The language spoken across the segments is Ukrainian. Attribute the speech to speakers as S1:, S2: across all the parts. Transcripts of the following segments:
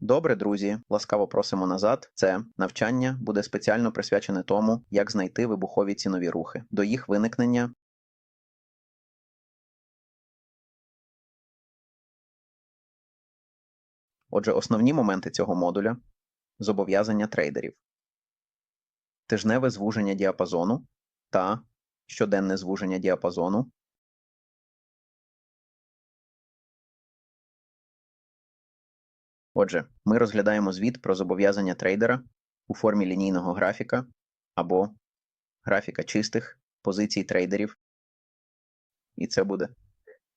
S1: Добре, друзі, ласкаво просимо назад. Це навчання буде спеціально присвячене тому, як знайти вибухові цінові рухи. До їх виникнення Отже, основні моменти цього модуля зобов'язання трейдерів, тижневе звуження діапазону та щоденне звуження діапазону, Отже, ми розглядаємо звіт про зобов'язання трейдера у формі лінійного графіка або графіка чистих позицій трейдерів. І це буде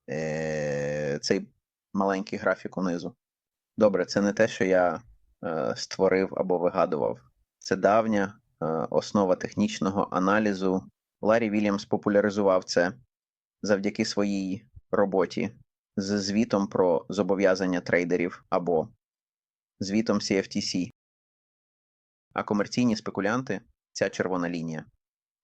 S1: е- цей маленький графік унизу. Добре, це не те, що я е, створив або вигадував. Це давня е, основа технічного аналізу. Ларі Вільямс популяризував це завдяки своїй роботі з звітом про зобов'язання трейдерів або звітом CFTC. А комерційні спекулянти ця червона лінія.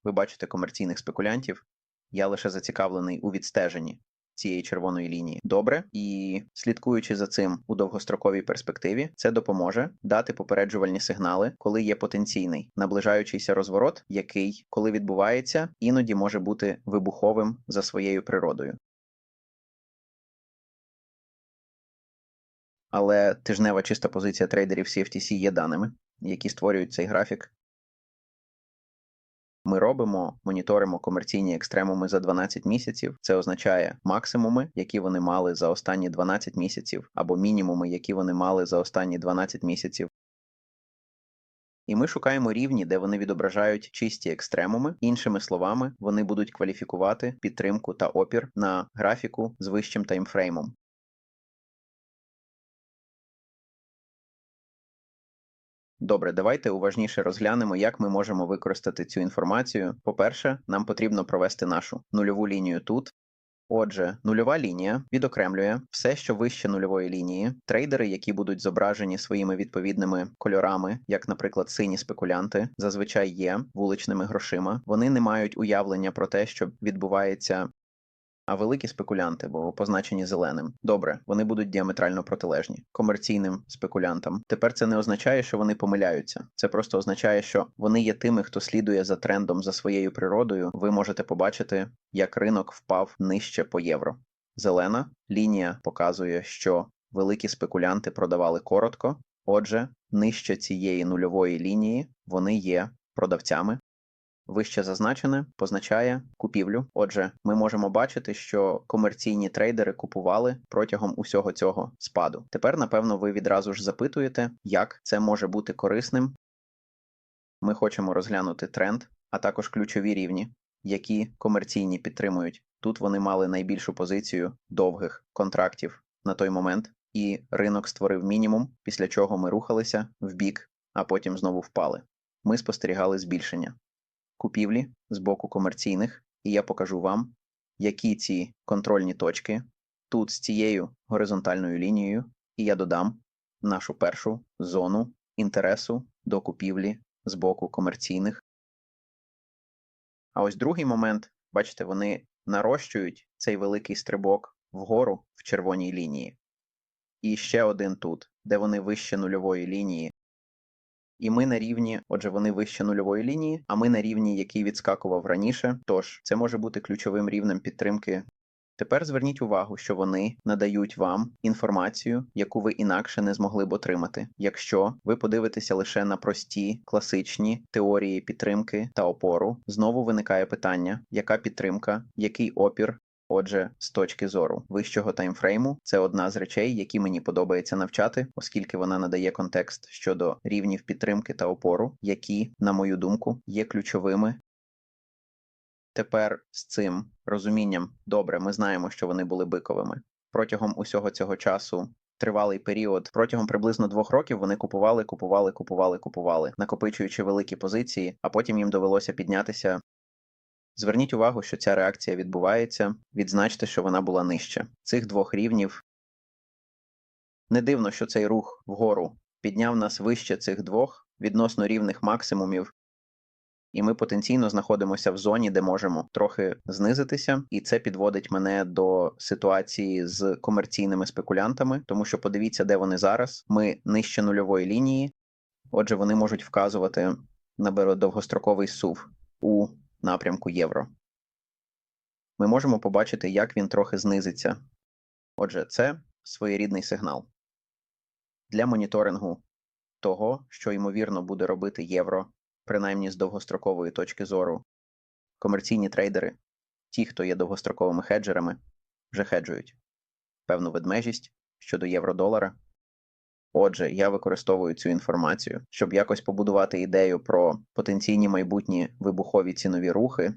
S1: Ви бачите комерційних спекулянтів. Я лише зацікавлений у відстеженні цієї червоної лінії. Добре, і слідкуючи за цим у довгостроковій перспективі, це допоможе дати попереджувальні сигнали, коли є потенційний наближаючийся розворот, який, коли відбувається, іноді може бути вибуховим за своєю природою. Але тижнева чиста позиція трейдерів CFTC є даними, які створюють цей графік. Ми робимо, моніторимо комерційні екстремуми за 12 місяців. Це означає максимуми, які вони мали за останні 12 місяців, або мінімуми, які вони мали за останні 12 місяців. І ми шукаємо рівні, де вони відображають чисті екстремуми. Іншими словами, вони будуть кваліфікувати підтримку та опір на графіку з вищим таймфреймом. Добре, давайте уважніше розглянемо, як ми можемо використати цю інформацію. По-перше, нам потрібно провести нашу нульову лінію тут. Отже, нульова лінія відокремлює все, що вище нульової лінії. Трейдери, які будуть зображені своїми відповідними кольорами, як, наприклад, сині спекулянти, зазвичай є вуличними грошима. Вони не мають уявлення про те, що відбувається а великі спекулянти, бо позначені зеленим. Добре, вони будуть діаметрально протилежні комерційним спекулянтам. Тепер це не означає, що вони помиляються. Це просто означає, що вони є тими, хто слідує за трендом за своєю природою. Ви можете побачити, як ринок впав нижче по євро. Зелена лінія показує, що великі спекулянти продавали коротко. Отже, нижче цієї нульової лінії вони є продавцями, Вище зазначене позначає купівлю. Отже, ми можемо бачити, що комерційні трейдери купували протягом усього цього спаду. Тепер, напевно, ви відразу ж запитуєте, як це може бути корисним. Ми хочемо розглянути тренд, а також ключові рівні, які комерційні підтримують. Тут вони мали найбільшу позицію довгих контрактів на той момент, і ринок створив мінімум, після чого ми рухалися в бік, а потім знову впали. Ми спостерігали збільшення купівлі з боку комерційних, і я покажу вам, які ці контрольні точки тут з цією горизонтальною лінією, і я додам нашу першу зону інтересу до купівлі з боку комерційних. А ось другий момент, бачите, вони нарощують цей великий стрибок вгору в червоній лінії. І ще один тут, де вони вище нульової лінії, і ми на рівні, отже, вони вище нульової лінії, а ми на рівні, який відскакував раніше. Тож це може бути ключовим рівнем підтримки. Тепер зверніть увагу, що вони надають вам інформацію, яку ви інакше не змогли б отримати, якщо ви подивитеся лише на прості класичні теорії підтримки та опору. Знову виникає питання, яка підтримка, який опір Отже, з точки зору вищого таймфрейму, це одна з речей, які мені подобається навчати, оскільки вона надає контекст щодо рівнів підтримки та опору, які, на мою думку, є ключовими. Тепер з цим розумінням добре, ми знаємо, що вони були биковими протягом усього цього часу. Тривалий період протягом приблизно двох років вони купували, купували, купували, купували, накопичуючи великі позиції, а потім їм довелося піднятися Зверніть увагу, що ця реакція відбувається, відзначте, що вона була нижче. Цих двох рівнів. Не дивно, що цей рух вгору підняв нас вище цих двох відносно рівних максимумів, і ми потенційно знаходимося в зоні, де можемо трохи знизитися, і це підводить мене до ситуації з комерційними спекулянтами, тому що подивіться, де вони зараз. Ми нижче нульової лінії. Отже, вони можуть вказувати на довгостроковий сув у напрямку євро. Ми можемо побачити, як він трохи знизиться. Отже, це своєрідний сигнал для моніторингу того, що ймовірно буде робити євро, принаймні з довгострокової точки зору. Комерційні трейдери, ті, хто є довгостроковими хеджерами, вже хеджують певну ведмежість щодо євро-долара. Отже, я використовую цю інформацію, щоб якось побудувати ідею про потенційні майбутні вибухові цінові рухи.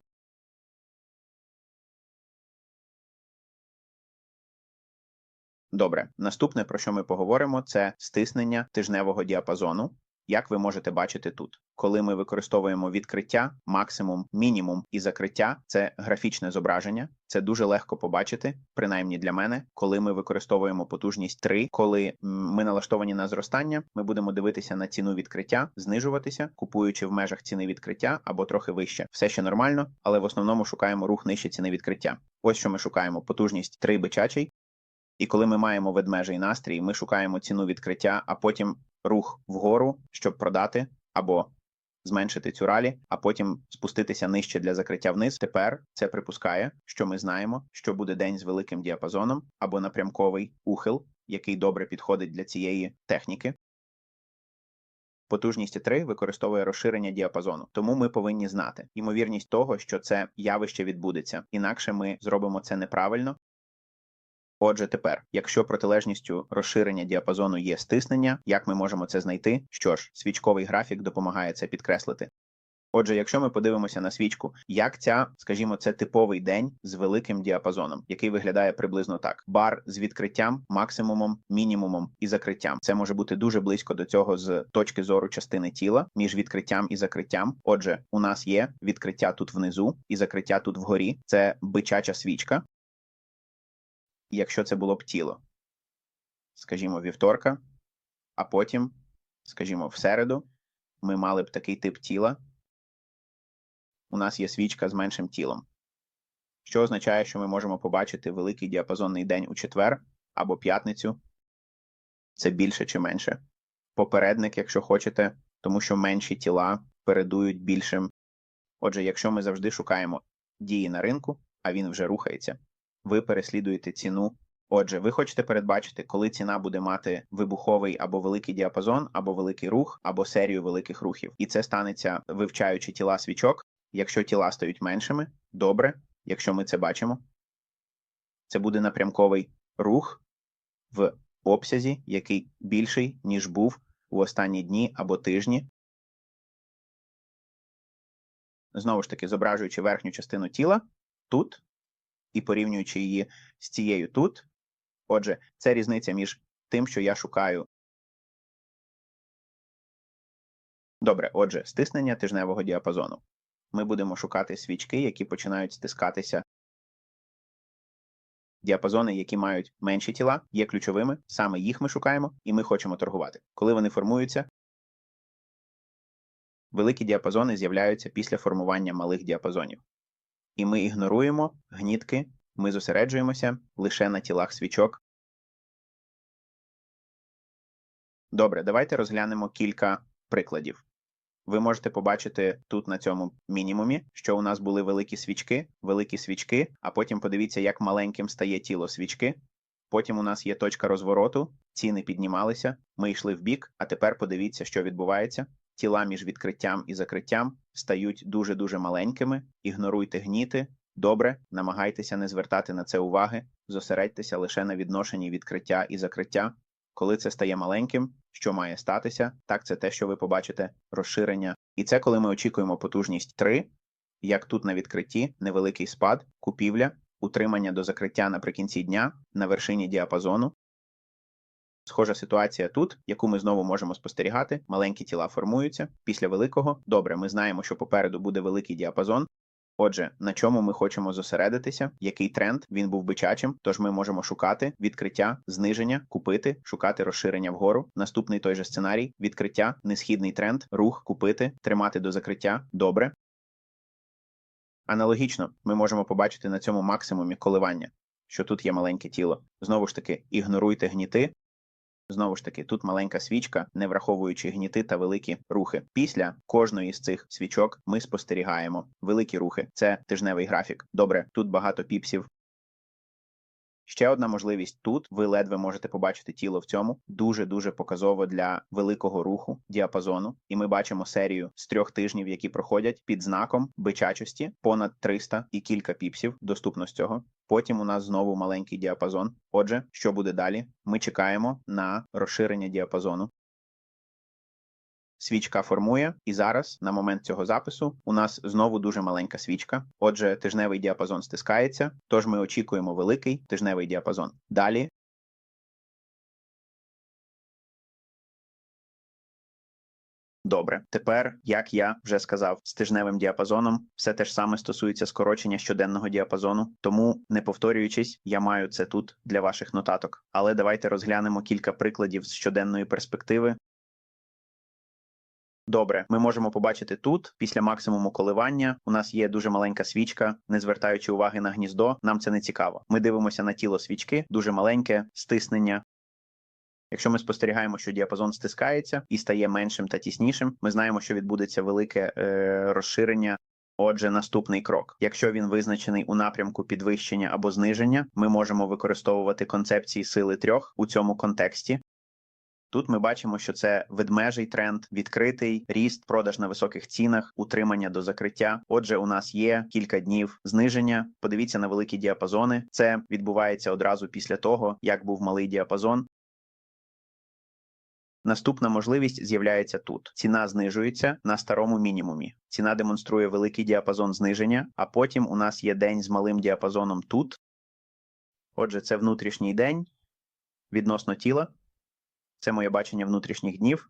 S1: Добре, наступне, про що ми поговоримо, це стиснення тижневого діапазону. Як ви можете бачити тут, коли ми використовуємо відкриття, максимум, мінімум і закриття це графічне зображення. Це дуже легко побачити, принаймні для мене, коли ми використовуємо потужність 3, коли ми налаштовані на зростання, ми будемо дивитися на ціну відкриття, знижуватися, купуючи в межах ціни відкриття або трохи вище. Все ще нормально, але в основному шукаємо рух нижче ціни відкриття. Ось що ми шукаємо: потужність 3 бичачий. І коли ми маємо ведмежий настрій, ми шукаємо ціну відкриття, а потім рух вгору, щоб продати або зменшити цю ралі, а потім спуститися нижче для закриття вниз. Тепер це припускає, що ми знаємо, що буде день з великим діапазоном або напрямковий ухил, який добре підходить для цієї техніки. Потужність 3 використовує розширення діапазону, тому ми повинні знати ймовірність того, що це явище відбудеться, інакше ми зробимо це неправильно Отже, тепер, якщо протилежністю розширення діапазону є стиснення, як ми можемо це знайти? Що ж, свічковий графік допомагає це підкреслити. Отже, якщо ми подивимося на свічку, як ця, скажімо, це типовий день з великим діапазоном, який виглядає приблизно так: бар з відкриттям, максимумом, мінімумом і закриттям. Це може бути дуже близько до цього з точки зору частини тіла між відкриттям і закриттям. Отже, у нас є відкриття тут внизу і закриття тут вгорі. Це бичача свічка, якщо це було б тіло, скажімо, вівторка, а потім, скажімо, в середу, ми мали б такий тип тіла. У нас є свічка з меншим тілом, що означає, що ми можемо побачити великий діапазонний день у четвер або п'ятницю. Це більше чи менше. Попередник, якщо хочете, тому що менші тіла передують більшим. Отже, якщо ми завжди шукаємо дії на ринку, а він вже рухається, ви переслідуєте ціну. Отже, ви хочете передбачити, коли ціна буде мати вибуховий або великий діапазон, або великий рух, або серію великих рухів. І це станеться вивчаючи тіла свічок. Якщо тіла стають меншими, добре, якщо ми це бачимо, це буде напрямковий рух в обсязі, який більший, ніж був у останні дні або тижні. Знову ж таки, зображуючи верхню частину тіла, тут і порівнюючи її з цією тут. Отже, це різниця між тим, що я шукаю. Добре, отже, стиснення тижневого діапазону. Ми будемо шукати свічки, які починають стискатися. Діапазони, які мають менші тіла, є ключовими. Саме їх ми шукаємо, і ми хочемо торгувати. Коли вони формуються, великі діапазони з'являються після формування малих діапазонів і ми ігноруємо гнітки, ми зосереджуємося лише на тілах свічок. Добре, давайте розглянемо кілька прикладів. Ви можете побачити тут на цьому мінімумі, що у нас були великі свічки, великі свічки, а потім подивіться, як маленьким стає тіло свічки. Потім у нас є точка розвороту, ціни піднімалися, ми йшли в бік, а тепер подивіться, що відбувається тіла між відкриттям і закриттям стають дуже-дуже маленькими, ігноруйте гніти. Добре, намагайтеся не звертати на це уваги, зосередьтеся лише на відношенні відкриття і закриття. Коли це стає маленьким, що має статися, так це те, що ви побачите, розширення. І це коли ми очікуємо потужність 3, як тут на відкритті, невеликий спад, купівля, утримання до закриття наприкінці дня на вершині діапазону, Схожа ситуація тут, яку ми знову можемо спостерігати. Маленькі тіла формуються після великого. Добре, ми знаємо, що попереду буде великий діапазон. Отже, на чому ми хочемо зосередитися, який тренд він був бичачим, тож ми можемо шукати відкриття, зниження, купити, шукати розширення вгору. Наступний той же сценарій: відкриття, несхідний тренд, рух, купити, тримати до закриття. Добре. Аналогічно, ми можемо побачити на цьому максимумі коливання, що тут є маленьке тіло. Знову ж таки, ігноруйте гніти. Знову ж таки, тут маленька свічка, не враховуючи гніти та великі рухи. Після кожної з цих свічок ми спостерігаємо великі рухи. Це тижневий графік. Добре, тут багато піпсів. Ще одна можливість тут ви ледве можете побачити тіло в цьому дуже дуже показово для великого руху діапазону. І ми бачимо серію з трьох тижнів, які проходять під знаком бичачості, понад 300 і кілька піпсів. Доступно з цього. Потім у нас знову маленький діапазон. Отже, що буде далі? Ми чекаємо на розширення діапазону. Свічка формує, і зараз, на момент цього запису, у нас знову дуже маленька свічка. Отже, тижневий діапазон стискається, тож ми очікуємо великий тижневий діапазон. Далі. Добре, тепер, як я вже сказав, з тижневим діапазоном все те ж саме стосується скорочення щоденного діапазону, тому, не повторюючись, я маю це тут для ваших нотаток. Але давайте розглянемо кілька прикладів з щоденної перспективи, Добре, ми можемо побачити тут, після максимуму коливання, у нас є дуже маленька свічка, не звертаючи уваги на гніздо, нам це не цікаво. Ми дивимося на тіло свічки, дуже маленьке стиснення. Якщо ми спостерігаємо, що діапазон стискається і стає меншим та тіснішим, ми знаємо, що відбудеться велике е, розширення. Отже, наступний крок. Якщо він визначений у напрямку підвищення або зниження, ми можемо використовувати концепції сили трьох у цьому контексті. Тут ми бачимо, що це ведмежий тренд, відкритий ріст, продаж на високих цінах, утримання до закриття. Отже, у нас є кілька днів зниження. Подивіться на великі діапазони. Це відбувається одразу після того, як був малий діапазон. Наступна можливість з'являється тут. Ціна знижується на старому мінімумі. Ціна демонструє великий діапазон зниження, а потім у нас є день з малим діапазоном тут. Отже, це внутрішній день відносно тіла. Це моє бачення внутрішніх днів.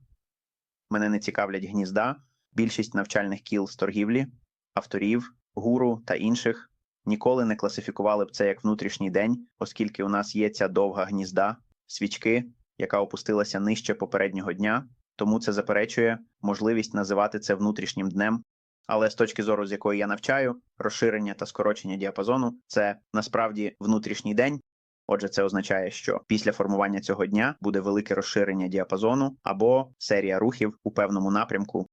S1: Мене не цікавлять гнізда, більшість навчальних кіл з торгівлі, авторів, гуру та інших ніколи не класифікували б це як внутрішній день, оскільки у нас є ця довга гнізда, свічки, яка опустилася нижче попереднього дня, тому це заперечує можливість називати це внутрішнім днем. Але з точки зору, з якої я навчаю, розширення та скорочення діапазону це насправді внутрішній день, Отже, це означає, що після формування цього дня буде велике розширення діапазону або серія рухів у певному напрямку.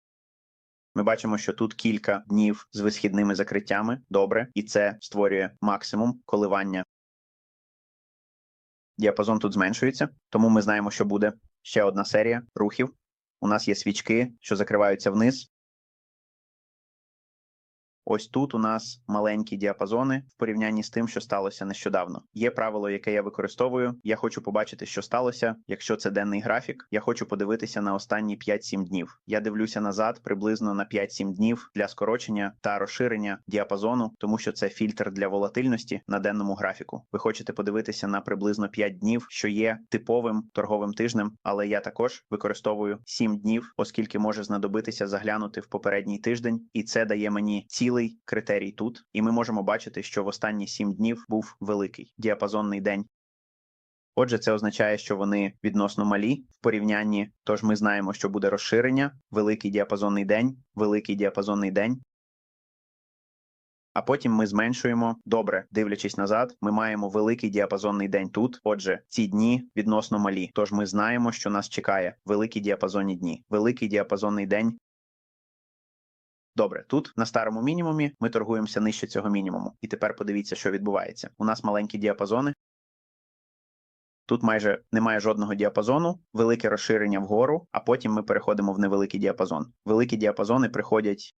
S1: Ми бачимо, що тут кілька днів з висхідними закриттями добре, і це створює максимум коливання. Діапазон тут зменшується, тому ми знаємо, що буде ще одна серія рухів. У нас є свічки, що закриваються вниз, Ось тут у нас маленькі діапазони в порівнянні з тим, що сталося нещодавно. Є правило, яке я використовую. Я хочу побачити, що сталося. Якщо це денний графік, я хочу подивитися на останні 5-7 днів. Я дивлюся назад приблизно на 5-7 днів для скорочення та розширення діапазону, тому що це фільтр для волатильності на денному графіку. Ви хочете подивитися на приблизно 5 днів, що є типовим торговим тижнем, але я також використовую 7 днів, оскільки може знадобитися заглянути в попередній тиждень, і це дає мені ціл цілий критерій тут, і ми можемо бачити, що в останні сім днів був великий діапазонний день. Отже, це означає, що вони відносно малі в порівнянні. Тож ми знаємо, що буде розширення, великий діапазонний день, великий діапазонний день. А потім ми зменшуємо добре, дивлячись назад, ми маємо великий діапазонний день тут. Отже, ці дні відносно малі. Тож ми знаємо, що нас чекає великі діапазонні дні, великий діапазонний день Добре, тут на старому мінімумі ми торгуємося нижче цього мінімуму. І тепер подивіться, що відбувається. У нас маленькі діапазони. Тут майже немає жодного діапазону, велике розширення вгору, а потім ми переходимо в невеликий діапазон. Великі діапазони приходять,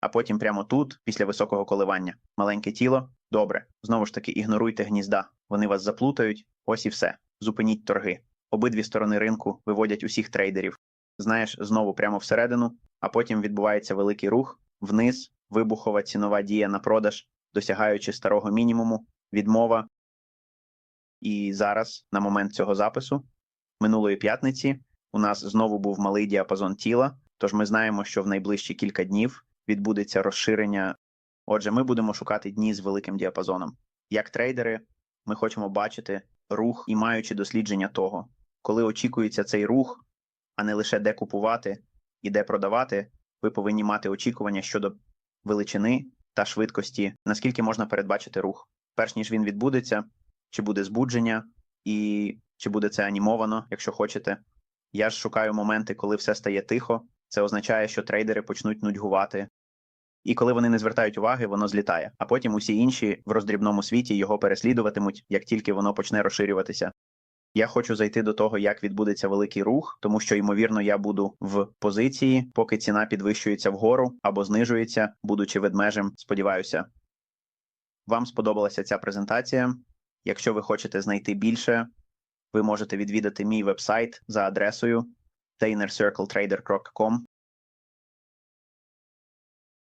S1: а потім прямо тут, після високого коливання, маленьке тіло. Добре, знову ж таки, ігноруйте гнізда. Вони вас заплутають. Ось і все. Зупиніть торги. Обидві сторони ринку виводять усіх трейдерів. Знаєш, знову прямо всередину, а потім відбувається великий рух вниз, вибухова цінова дія на продаж, досягаючи старого мінімуму, відмова. І зараз, на момент цього запису, минулої п'ятниці, у нас знову був малий діапазон тіла, тож ми знаємо, що в найближчі кілька днів відбудеться розширення. Отже, ми будемо шукати дні з великим діапазоном. Як трейдери, ми хочемо бачити рух і маючи дослідження того, коли очікується цей рух, а не лише де купувати і де продавати, ви повинні мати очікування щодо величини та швидкості, наскільки можна передбачити рух, перш ніж він відбудеться, чи буде збудження, і чи буде це анімовано, якщо хочете. Я ж шукаю моменти, коли все стає тихо. Це означає, що трейдери почнуть нудьгувати. І коли вони не звертають уваги, воно злітає. А потім усі інші в роздрібному світі його переслідуватимуть, як тільки воно почне розширюватися. Я хочу зайти до того, як відбудеться великий рух, тому що, ймовірно, я буду в позиції, поки ціна підвищується вгору або знижується, будучи ведмежем, сподіваюся. Вам сподобалася ця презентація. Якщо ви хочете знайти більше, ви можете відвідати мій вебсайт за адресою trainercircletrader.com